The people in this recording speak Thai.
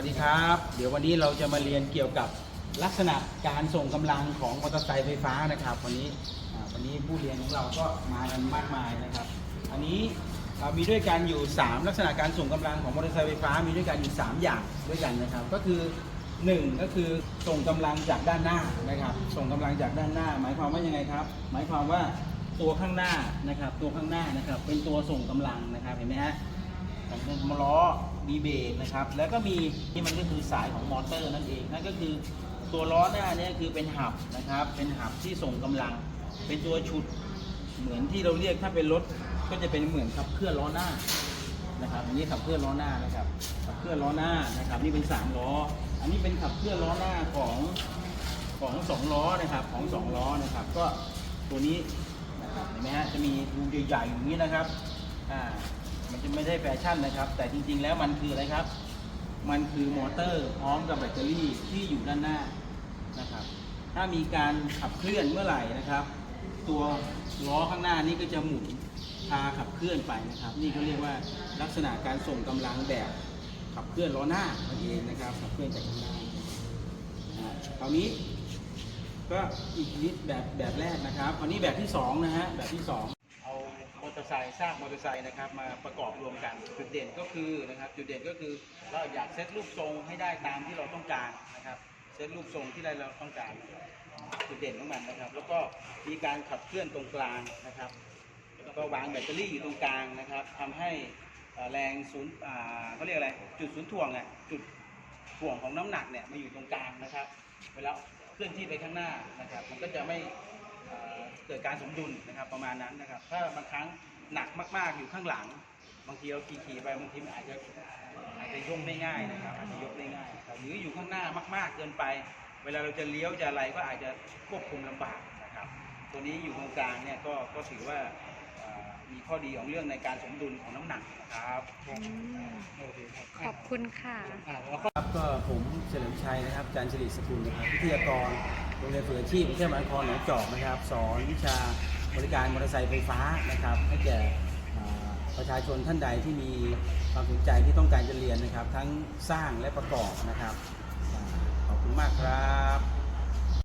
สวัสดีครับ เดี๋ยววันนี้เราจะมาเรียนเกี่ยวกับลักษณะการส่งกำลังของมอเตอร์ไซค์ไฟฟ้านะครับ วันนี้วันนี้ผู้เรียนของเราก็มากันมากมายนะครับ อันนี้เรามีด้วยกันอยู่ 3 ลักษณะการส่งกำลังของมอเตอร์ไซค์ไฟฟ้า มีด้วยกันอยู่ 3 อย่างด้วยกันนะครับ ก็คือ 1 ก็คือส่งกำลังจากด้านหน้านะครับ ส่งกำลังจากด้านหน้า หมายความว่ายังไงครับ หมายความว่าตัวข้างหน้านะครับ ตัวข้างหน้านะครับเป็นตัวส่งกำลังนะครับเห็นไหมฮะของมล้อ มีเบรกนะครับ แล้วก็มีที่มันก็คือสายของมอเตอร์นั่นเอง นั่นก็คือตัวล้อหน้าเนี่ยคือเป็นหับนะครับ เป็นหับที่ส่งกำลัง เป็นตัวฉุด เหมือนที่เราเรียกถ้าเป็นรถก็จะเป็นเหมือนขับเคลื่อนล้อหน้านะครับ อันนี้ขับเคลื่อนล้อหน้านะครับ ขับเคลื่อนล้อหน้านะครับ นี่เป็นสามล้อ อันนี้เป็นขับเคลื่อนล้อหน้าของของสองล้อนะครับ ของสองล้อนะครับ ก็ตัวนี้นะครับเห็นไหมฮะ จะมีรูใหญ่ๆอย่างนี้นะครับ อ่า มันจะไม่ได้แฟชั่นนะครับ แต่จริงๆแล้วมันคืออะไรครับ มันคือมอเตอร์พร้อมกับแบตเตอรี่ที่อยู่ด้านหน้านะครับ ถ้ามีการขับเคลื่อนเมื่อไหร่นะครับ ตัวล้อข้างหน้านี้ก็จะหมุนพาขับเคลื่อนไปนะครับ นี่เขาเรียกว่าลักษณะการส่งกำลังแบบขับเคลื่อนล้อหน้าเองนะครับ ขับเคลื่อนจากข้างหน้าคราวนี้ก็อีกนิดแบบแบบแรกนะครับ อันนี้แบบที่2นะฮะแบบที่ 2 ไซค์ซากมอเตอร์ไซค์นะครับมาประกอบรวมกันจุดเด่นก็คือนะครับจุดเด่นก็คือเราอยากเซตรูปทรงให้ได้ตามที่เราต้องการนะครับเซตรูปทรงที่เราต้องการจุดเด่นของมันนะครับ แล้วก็มีการขับเคลื่อนตรงกลางนะครับแล้วก็วางแบตเตอรี่อยู่ตรงกลางนะครับทำให้แรงศูนย์เขาเรียกอะไรจุดศูนย์ถ่วงอะจุดถ่วงของน้ำหนักเนี่ยมาอยู่ตรงกลางนะครับ เวลาเคลื่อนที่ไปข้างหน้านะครับ มันก็จะไม่เอ่อเกิดการสมดุลนะครับประมาณนั้นนะครับ ถ้าบางครั้ง หนักมาก ๆ อยู่ข้างหลัง บางทีเราขี่ๆไปบางทีมันอาจจะอาจจะยกได้ง่ายนะครับอาจจะยกได้ง่ายนะครับหรืออยู่ข้างหน้ามาก ๆ เกินไป เวลาเราจะเลี้ยวจะอะไรก็อาจจะควบคุมลำบากนะครับ ตัวนี้อยู่ตรงกลางเนี่ยก็ก็ถือว่าเอ่อมีข้อดีของเรื่องในการสมดุลของน้ำหนักนะครับขอบคุณค่ะครับก็ผมเฉลิมชัยนะครับอาจารย์สิริสกุลนะครับวิทยากรโรงเรียนฝึกอาชีพกรุงเทพมหานครหนองจอกนะครับ สอนวิชา บริการมอเตอร์ไซค์ไฟฟ้านะครับให้แก่ประชาชนท่านใดที่มีความสนใจที่ต้องการจะเรียนนะครับ ทั้งสร้างและประกอบนะครับขอบคุณมากครับ